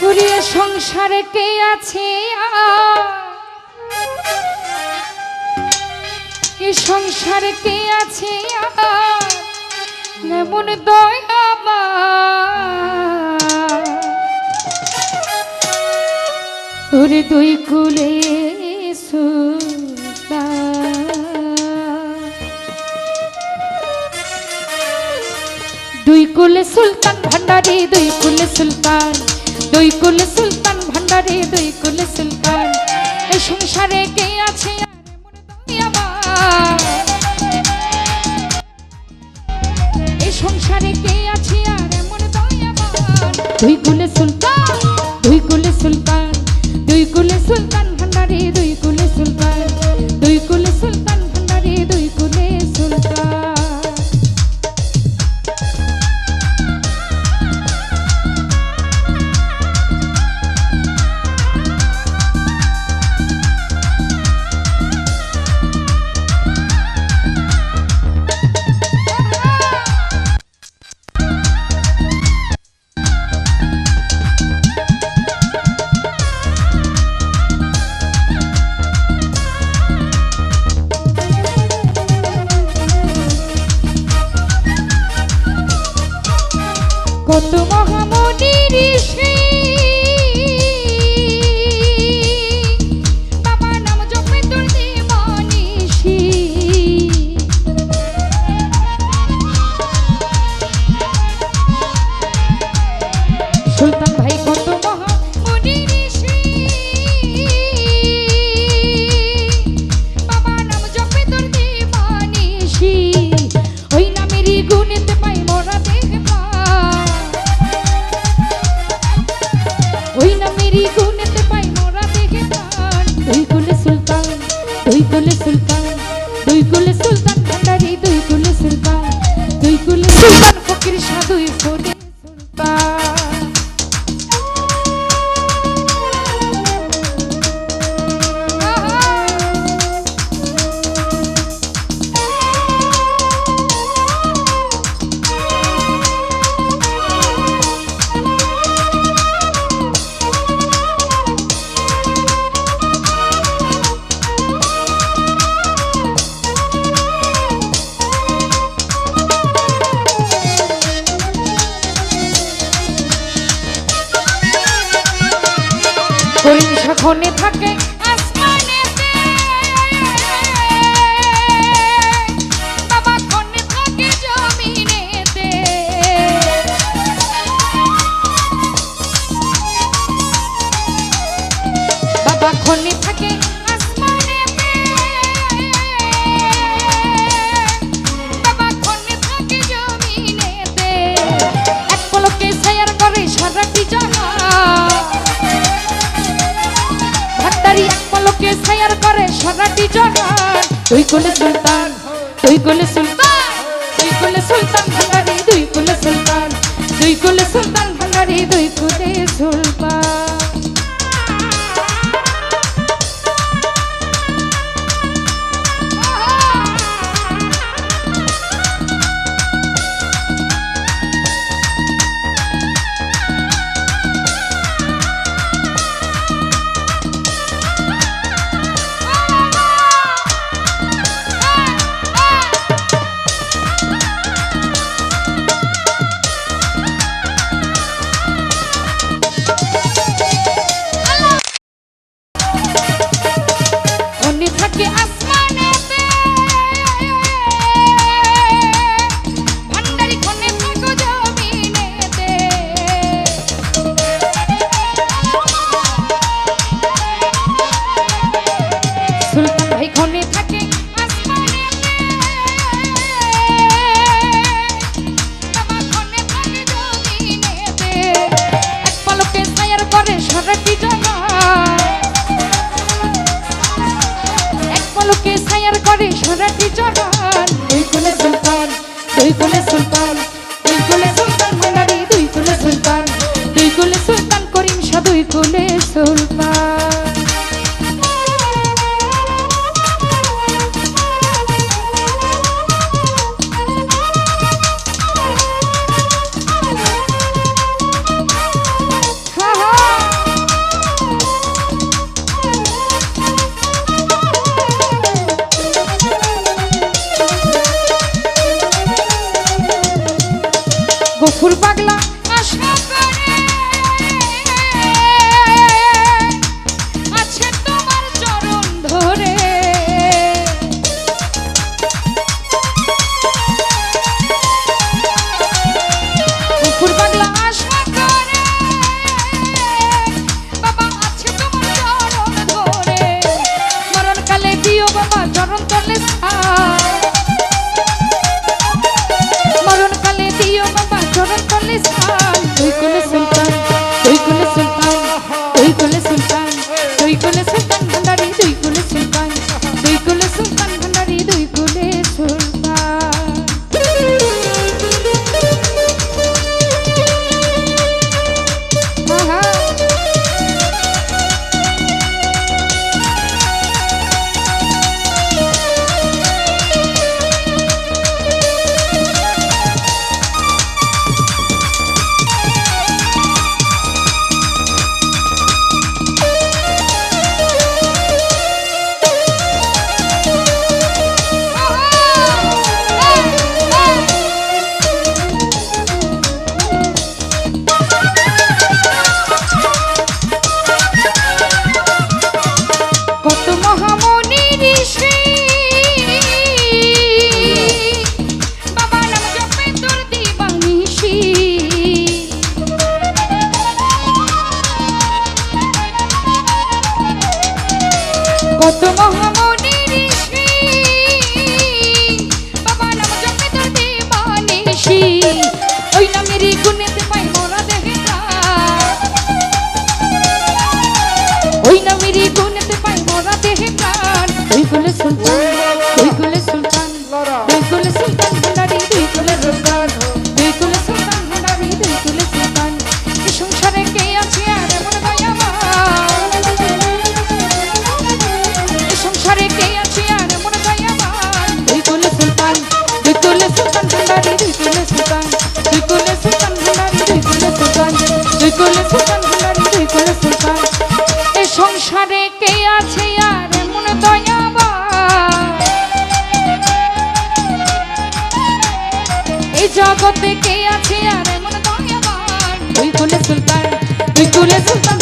পুরিয়ে সংসারে কে আছে? এ সংসারে কে আছে? এমন দয়ামা ওরে দুই কুলে সুলতান দুই কুলে সুলতান ভান্ডারি, দুই কুলে সুলতান দুই কুলে সুলতান ভান্ডারি দুই কুলে সুলতান এই সংসারে কে আছে? এই সংসারে কে আছে আর এমন দুই কুলে সুলতান দুই কুলে সুলতান দুই কুলে সুলতান ভান্ডারি দুই কুলে সুলতান দুই কুলে কত মহামনির করিম থাকে। জগান দুই সুলতান তুই কোলে সুলতান তুই কোলে সুলতান ভাঙারি, দুই কোলে সুলতান, দুই কোলে সুলতান ভাঙারি, দুই কুলে সুলতান। দুই কুলে সুলতান দুই কুলে গোসুল পাগলা como এ সংসারে কে আছে আর এমন দয়াবা এই জগতে কে আছে আর এমন দয়াবান? তুই তুলে সুলতান তুই তুলে সুলতান